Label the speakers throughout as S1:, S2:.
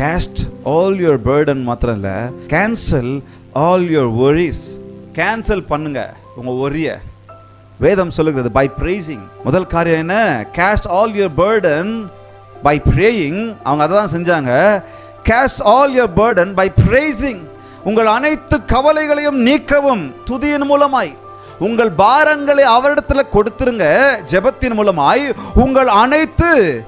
S1: Caste all your burden மாத்திரம் இல்லை cancel all your worries cancel பண்ணுங்க உங்கள் ஒரிய வேதம் சொல்லுகிறது பை ப்ரேசிங் முதல் காரியம் என்ன? Cast all your burden by praying அவங்க அதை தான் செஞ்சாங்க. Cast all your burden by praising உங்கள் அனைத்து கவலைகளையும் நீக்கவும் துதியின் மூலமாய். உங்கள் பாரங்களை அவரிடத்தில் கொடுத்துருங்க. ஜெபத்தின் மூலமாய் உங்கள் அனைத்து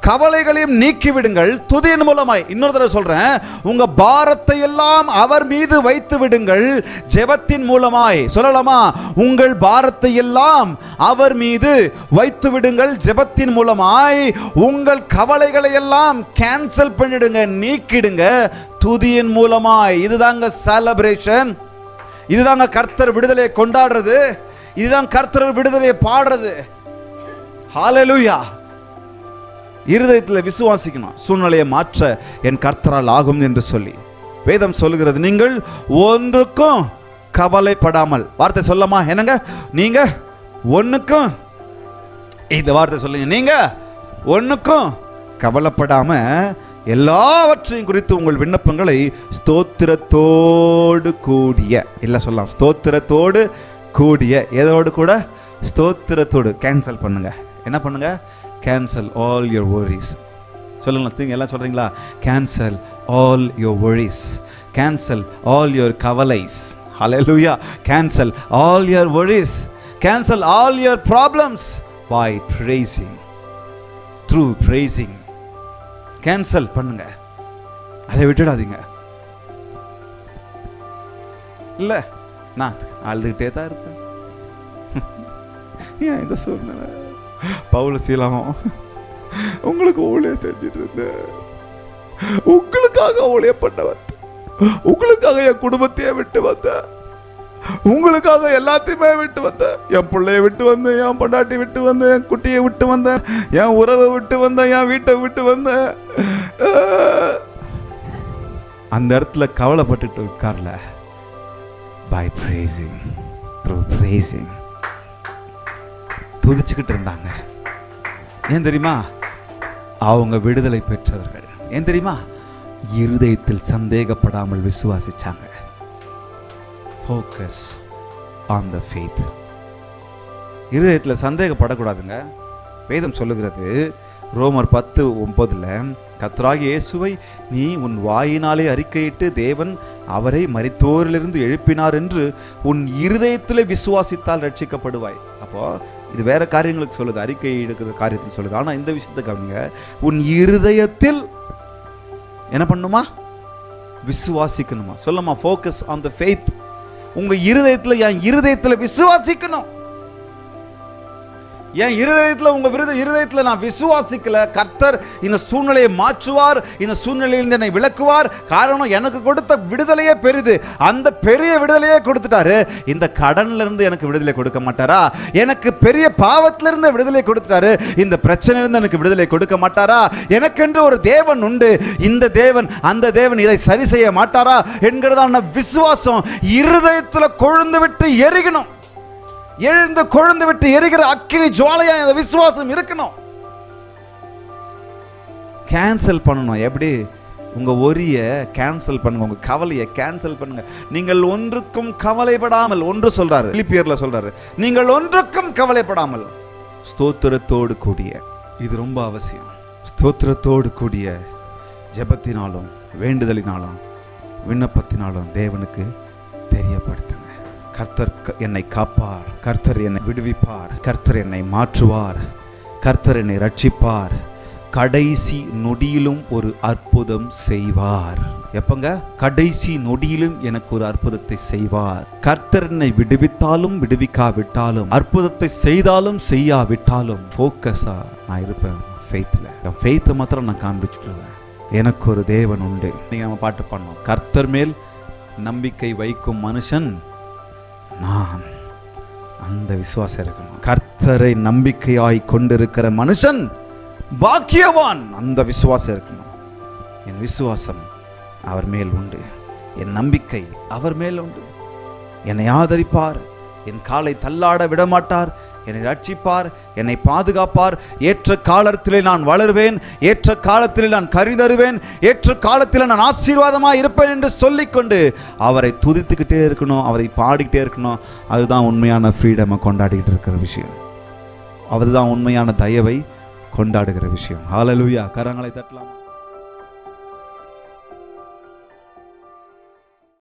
S1: கவலைகளையும் நீக்கிவிடுங்கள். துதியின் மூலமாய் இன்னொரு தடவை சொல்றேன். உங்க பாரத்தை எல்லாம் அவர் மீது வைத்து விடுங்கள். ஜெபத்தின் மூலமாய் சொல்லலாமா? உங்கள் பாரத்தை எல்லாம் அவர் மீது வைத்து விடுங்கள். ஜெபத்தின் மூலமாய் உங்கள் கவலைகளை எல்லாம் கேன்சல் பண்ணிடுங்க நீக்கிடுங்க. துதியின் மூலமாய். இதுதாங்க செலப்ரேஷன் இதுதாங்க கர்த்தர் விடுதலையை கொண்டாடுறது. இதுதான் கர்த்தர் விடுதலையை பாடுறது. ஹalleluya இருதயத்தில் விசுவாசிக்கணும். சூழ்நிலையை மாற்ற என் கர்த்தரால் ஆகும் என்று சொல்லி. வேதம் சொல்லுகிறது நீங்கள் ஒன்றுக்கும் கவலைப்படாமல் வார்த்தை சொல்லமா? என்னங்க? நீங்க ஒன்றுக்கும் இந்த வார்த்தை சொல்லுங்க நீங்க ஒன்றுக்கும் கவலைப்படாம எல்லாவற்றையும் குறித்து உங்கள் விண்ணப்பங்களை ஸ்தோத்திரத்தோடு கூடிய இல்லை சொல்லலாம் ஸ்தோத்திரத்தோடு கூடிய எதோடு கூட? ஸ்தோத்திரத்தோடு. கேன்சல் பண்ணுங்க. என்ன பண்ணுங்க? கேன்சல் ஆல் யுவர் வரிஸ் சொல்லுங்களா திங்க எல்லாம் சொல்றீங்களா? Cancel all your worries cancel all your கவலைஸ். Hallelujah cancel all your worries cancel all your problems by praising through praising cancel பண்ணுங்க. அதை விட்டுடாதீங்க. இல்லை நான் அழுதுகிட்டே தான் இருப்பேன் ஏன் இந்த சூழ்நிலை? பவுல சீலாமம் உங்களுக்கு ஊழிய செஞ்சுட்டு இருந்தேன் உங்களுக்காக ஊழிய பண்ண வந்தேன் உங்களுக்காக என் குடும்பத்தையே விட்டு வந்தேன். உங்களுக்காக எல்லாத்தையுமே விட்டு வந்தேன். என் பிள்ளைய விட்டு வந்தேன் என் பொண்டாட்டி விட்டு வந்தேன் என் குட்டியை விட்டு வந்தேன் என் உறவை விட்டு வந்தேன் என் வீட்டை விட்டு வந்தேன். அந்த இடத்துல கவலைப்பட்டுட்டு உட்கார்ல பை பிரேசிங் through பிரேசிங் துதிச்சுக்கிட்டு இருந்தாங்க. ஏன் தெரியுமா? அவங்க விடுதலை பெற்றவர்கள். ஏன் தெரியுமா? இருதயத்தில் சந்தேகப்படாமல் விசுவாசிச்சாங்க. ஃபோக்கஸ் ஆன் த ஃபேத் இருதயத்தில் சந்தேகப்படக்கூடாதுங்க. வேதம் சொல்லுகிறது ரோமர் பத்து ஒன்பதுல கத்ராகி இயேசுவை நீ உன் வாயினாலே அறிக்கையிட்டு தேவன் அவரை மறித்தோரிலிருந்து எழுப்பினார் என்று உன் இருதயத்திலே விசுவாசித்தால் ரட்சிக்கப்படுவாய். அப்போ இது வேற காரியங்களுக்கு சொல்லுது அறிக்கை எடுக்கிற காரியத்துக்கு சொல்லுது. ஆனால் இந்த விஷயத்தை கவனிங்க. உன் இருதயத்தில் என்ன பண்ணுமா? விசுவாசிக்கணுமா? சொல்லுமா ஃபோக்கஸ் ஆன் த ஃபெய்த் உங்கள் இருதயத்தில் என் இருதயத்தில் விசுவாசிக்கணும். என் இருதயத்தில் உங்கள் விருது இருதயத்தில் நான் விசுவாசிக்கல. கர்த்தர் இந்த சூழ்நிலையை மாற்றுவார். இந்த சூழ்நிலையிலிருந்து என்னை விளக்குவார் காரணம் எனக்கு கொடுத்த விடுதலையே பெரிது. அந்த பெரிய விடுதலையே கொடுத்துட்டாரு. இந்த கடன்லேருந்து எனக்கு விடுதலை கொடுக்க மாட்டாரா? எனக்கு பெரிய பாவத்திலிருந்து விடுதலை கொடுத்துட்டாரு. இந்த பிரச்சனையிலிருந்து எனக்கு விடுதலை கொடுக்க மாட்டாரா? எனக்கென்று ஒரு தேவன் உண்டு. இந்த தேவன் அந்த தேவன் இதை சரி செய்ய மாட்டாரா? என்கிறதான விசுவாசம் இருதயத்தில் கொழுந்து விட்டு எரிகணும். எழுந்து கொழுந்து விட்டு எரிகிற அக்கினி ஜுவாலையா இந்த விசுவாசம் இருக்கணும். கேன்சல் பண்ணணும். எப்படி? உங்க ஒரிய கேன்சல் பண்ணுங்க. உங்க கவலையை கேன்சல் பண்ணுங்க. நீங்கள் ஒன்றுக்கும் கவலைப்படாமல் ஒன்று சொல்றாரு பிலிப்பியர்ல சொல்றாரு. நீங்கள் ஒன்றுக்கும் கவலைப்படாமல். ஸ்தோத்திரத்தோடு கூடிய இது ரொம்ப அவசியம். ஸ்தோத்திரத்தோடு கூடிய ஜெபத்தினாலும் வேண்டுதலினாலும் விண்ணப்பத்தினாலும் தேவனுக்கு தெரியப்படுத்துங்க. கர்த்தர் க- என்னை காப்பார் கர்த்தர் என்னை விடுவிப்பார் கர்த்தர் என்னை மாற்றுவார் கர்த்தர் என்னை ரட்சிப்பார். கடைசி நொடியிலும் ஒரு அற்புதம் செய்வார். எப்பங்க? கடைசி நொடியிலும் எனக்கு ஒரு அற்புதத்தை செய்வார். கர்த்தர் என்னை விடுவித்தாலும் விடுவிக்காவிட்டாலும் அற்புதத்தை செய்தாலும் செய்யாவிட்டாலும் ஃபோக்கஸா நான் இருப்பேன் ஃபெய்த்தில் என் ஃபெய்த்தை மாத்திரம் நான் காண்பிச்சுட்டுருவேன் எனக்கு ஒரு தேவன் உண்டு. நீங்கள் நம்ம பாட்டு பண்ணோம் கர்த்தர் மேல் நம்பிக்கை வைக்கும் மனுஷன் நான் அந்த விசுவாசம் இருக்கணும். கர்த்தரை நம்பிக்கையாய் கொண்டிருக்கிற மனுஷன் பாக்கியவான். அந்த விசுவாசம் இருக்கணும். என் விசுவாசம் அவர் மேல் உண்டு. என் நம்பிக்கை அவர் மேல் உண்டு. என்னை ஆதரிப்பார். என் காலை தள்ளாட விடமாட்டார். என்னை ரட்சிப்பார் என்னை பாதுகாப்பார். ஏற்ற காலத்திலே நான் வளருவேன் ஏற்ற காலத்திலே நான் கரிதருவேன் ஏற்ற காலத்தில் நான் ஆசீர்வாதமாக இருப்பேன் என்று சொல்லிக்கொண்டு அவரை துதித்துக்கிட்டே இருக்கணும் அவரை பாடிக்கிட்டே இருக்கணும். அதுதான் உண்மையான ஃப்ரீடமை கொண்டாடிக்கிட்டு இருக்கிற விஷயம். அதுதான் உண்மையான தயவை கொண்டாடுகிற விஷயம். ஹalleluya கரங்களை தட்டலாம்?